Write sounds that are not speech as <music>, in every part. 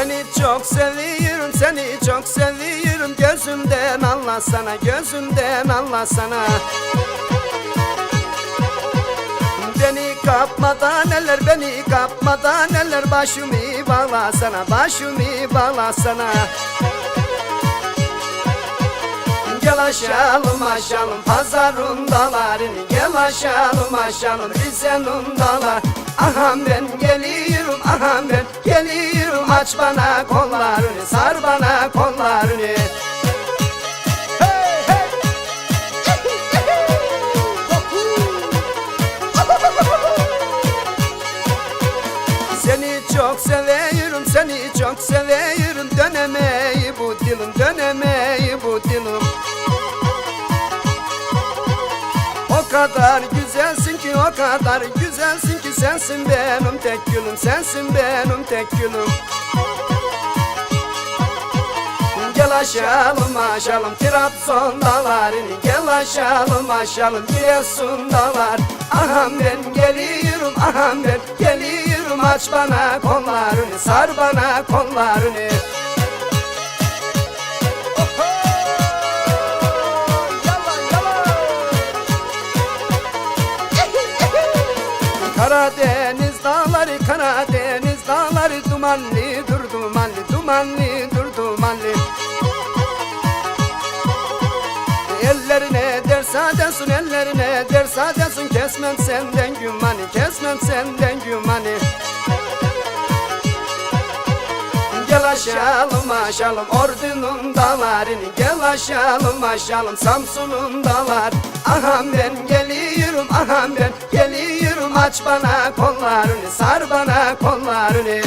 Seni çok seviyorum, seni çok seviyorum. Gözümden anlasana, gözümden anlasana Beni kapmadan eller, beni kapmadan eller Başımı bağlasana, başımı bağlasana Gel aşalım aşalım pazarın dalarını Gel aşalım aşalım Rize'nin dalar Aham ben geliyorum aham ben geliyorum. Aç bana kollarını sar bana kollarını! Seni çok seviyorum, seni çok seviyorum. Dönemeyi bu dilim, dönemeyi bu dilim kadar güzelsin ki, o kadar güzelsin ki Sensin benim tek gülüm, sensin benim tek gülüm Gel aşalım aşalım Trabzon dağlarını Gel aşalım aşalım Giresun dağlar. Aham ben geliyorum aham ben geliyorum Aç bana kollarını sar bana kollarını Karadeniz dağları Karadeniz dağları dumanlı dur dumanlı dumanlı dur dumanlı. Ellerine dersa desin ellerine dersa desin Kesmem senden gümanı kesmem senden gümanı. Gel aşalım aşalım ordunun dağlarını Gel aşalım aşalım Samsun'un dağlar Aham ben geliyorum aham ben geliyorum Aç bana kollarını sar bana kollarını. <laughs>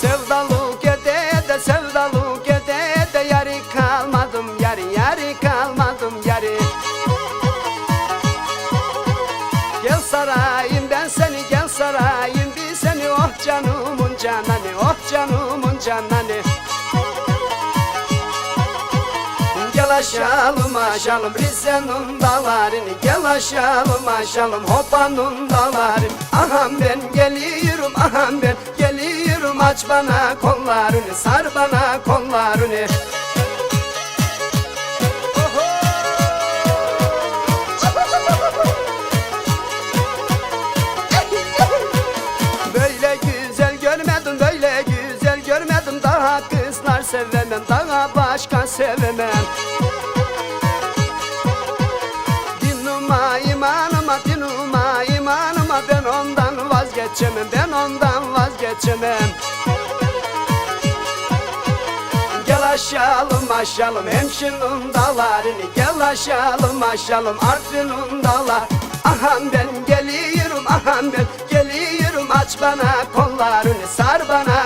Sevdalık ede de sevdalık ede de Yarı kalmadım yarı yarı kalmadım yarı. Gel sarayım ben seni gel sarayım bir seni Oh canımın cananı oh canımın cananı aşalım aşalım Rize'nin dağlarını Gel aşalım aşalım Hopa'nın dağları. Aham ben geliyorum aham ben geliyorum Aç bana kollarını sar bana kollarını sevemem daha başka sevemem. Dinuma imanıma dinuma imanıma Ben ondan vazgeçemem ben ondan vazgeçemem. Gel aşalım aşalım hemşinin dağlarını Gel aşalım aşalım Artvin'in dağlar. Aham ben geliyorum aham ben geliyorum Aç bana kollarını sar bana